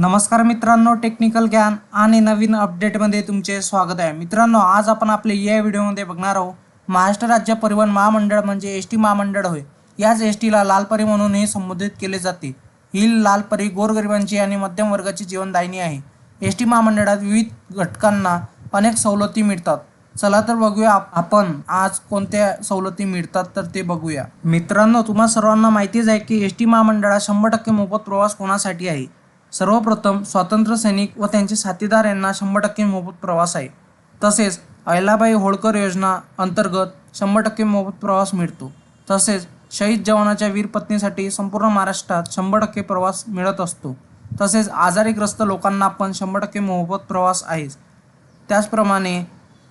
नमस्कार मित्रांनो टेक्निकल ज्ञान आणि नवीन अपडेटमध्ये तुमचे स्वागत आहे. मित्रांनो आज आपण आपले या व्हिडिओमध्ये बघणार आहोत महाराष्ट्र राज्य परिवहन महामंडळ म्हणजे एस टी महामंडळ होय. याच एस टीला लालपरी म्हणूनही संबोधित केले जाते. ही लालपरी गोरगरिबांची आणि मध्यम वर्गाची जीवनदायिनी आहे. एस टी महामंडळात विविध घटकांना अनेक सवलती मिळतात. चला तर बघूया आपण आज कोणत्या सवलती मिळतात तर ते बघूया. मित्रांनो तुम्हा सर्वांना माहितीच आहे की एस टी महामंडळात शंभर टक्के मोफत प्रवास कोणासाठी आहे? सर्वप्रथम स्वातंत्र्य सैनिक व त्यांचे साथीदार यांना शंभर टक्के मोफत प्रवास आहे. तसेच अहिलाबाई होळकर योजना अंतर्गत शंभर टक्के मोफत प्रवास मिळतो. तसेच शहीद जवानाच्या वीर पत्नीसाठी संपूर्ण महाराष्ट्रात शंभर टक्के प्रवास मिळत असतो. तसेच आजारीग्रस्त लोकांना पण शंभर टक्के मोफत प्रवास आहेच त्याचप्रमाणे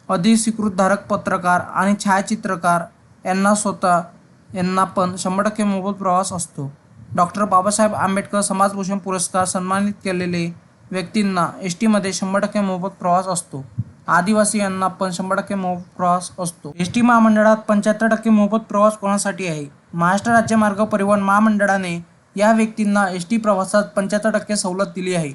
अधिस्वीकृत धारक पत्रकार आणि छायाचित्रकार यांना स्वतः यांना पण शंभर टक्के मोफत प्रवास असतो. डॉक्टर बाबासाहेब आंबेडकर समाजभूषण पुरस्कार सन्मानित केलेले व्यक्तींना एस टीमध्ये शंभर टक्के मोफत प्रवास असतो. आदिवासी यांना पण शंभर टक्के मोफत प्रवास असतो. एस टी महामंडळात पंच्याहत्तर टक्के मोफत प्रवास कोणासाठी आहे? महाराष्ट्र राज्य मार्ग परिवहन महामंडळाने या व्यक्तींना एस टी प्रवासात पंच्याहत्तर टक्के सवलत दिली आहे.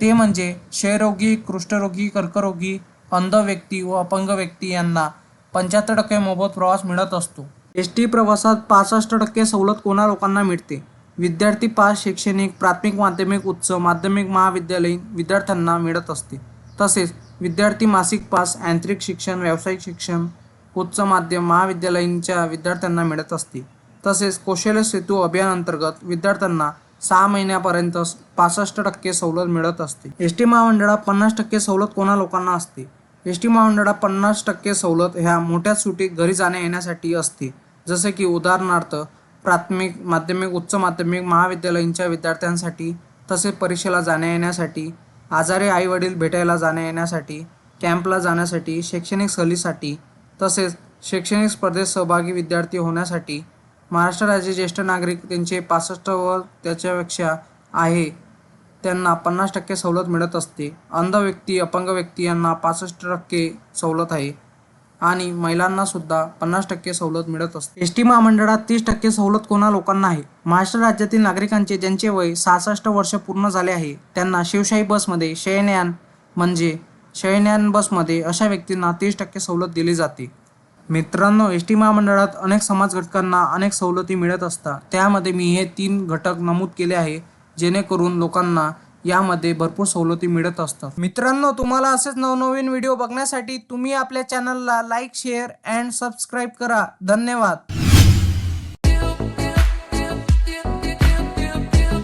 ते म्हणजे क्षयरोगी कुष्ठरोगी कर्करोगी अंध व्यक्ती व अपंग व्यक्ती यांना पंच्याहत्तर टक्के मोफत प्रवास मिळत असतो. एस टी प्रवासात पासष्ट टक्के सवलत कोणा लोकांना मिळते? विद्यार्थी पास शैक्षणिक प्राथमिक माध्यमिक उच्च माध्यमिक महाविद्यालयीन विद्यार्थ्यांना मिळत असते. तसेच विद्यार्थी मासिक पास यांत्रिक शिक्षण व्यावसायिक शिक्षण उच्च माध्यम महाविद्यालयीनच्या विद्यार्थ्यांना मिळत असते. तसेच कौशल्य सेतू अभियानांतर्गत विद्यार्थ्यांना सहा महिन्यापर्यंत पासष्ट टक्के सवलत मिळत असते. एस टी महामंडळात पन्नास टक्के सवलत कोणा लोकांना असते? एस टी महामंडळात पन्नास टक्के सवलत ह्या मोठ्या सुटीत घरी जाण्या येण्यासाठी असते. जसे की उदाहरणार्थ प्राथमिक माध्यमिक उच्च माध्यमिक महाविद्यालयीनच्या विद्यार्थ्यांसाठी तसेच परीक्षेला जाण्या येण्यासाठी आजारी आई वडील भेटायला जाण्या येण्यासाठी कॅम्पला जाण्यासाठी शैक्षणिक सहलीसाठी तसेच शैक्षणिक स्पर्धेत सहभागी विद्यार्थी होण्यासाठी महाराष्ट्र राज्य ज्येष्ठ नागरिक त्यांचे पासष्ट व त्याच्यापेक्षा आहे त्यांना पन्नास टक्के सवलत मिळत असते. अंध व्यक्ती अपंग व्यक्ती यांना पासष्ट टक्के सवलत आहे. आणि महिलांना सुद्धा पन्नास टक्के सवलत मिळत असते. एस टी महामंडळात तीस टक्के सवलत कोणा लोकांना आहे? महाराष्ट्र राज्यातील नागरिकांचे ज्यांचे वय सहासष्ट वर्ष पूर्ण झाले आहे त्यांना शिवशाही बसमध्ये शयनयान म्हणजे शयनयान बसमध्ये अशा व्यक्तींना तीस टक्के सवलत दिली जाते. मित्रांनो एस टी महामंडळात अनेक समाज घटकांना अनेक सवलती मिळत असतात. त्यामध्ये मी हे तीन घटक नमूद केले आहे जेणेकरून लोकांना यामध्ये भरपूर सवलती मिळत असतात. मित्रांनो तुम्हाला असेच नवनवीन व्हिडिओ बघण्यासाठी तुम्ही आपल्या चॅनलला लाईक शेअर अँड सबस्क्राईब करा. धन्यवाद.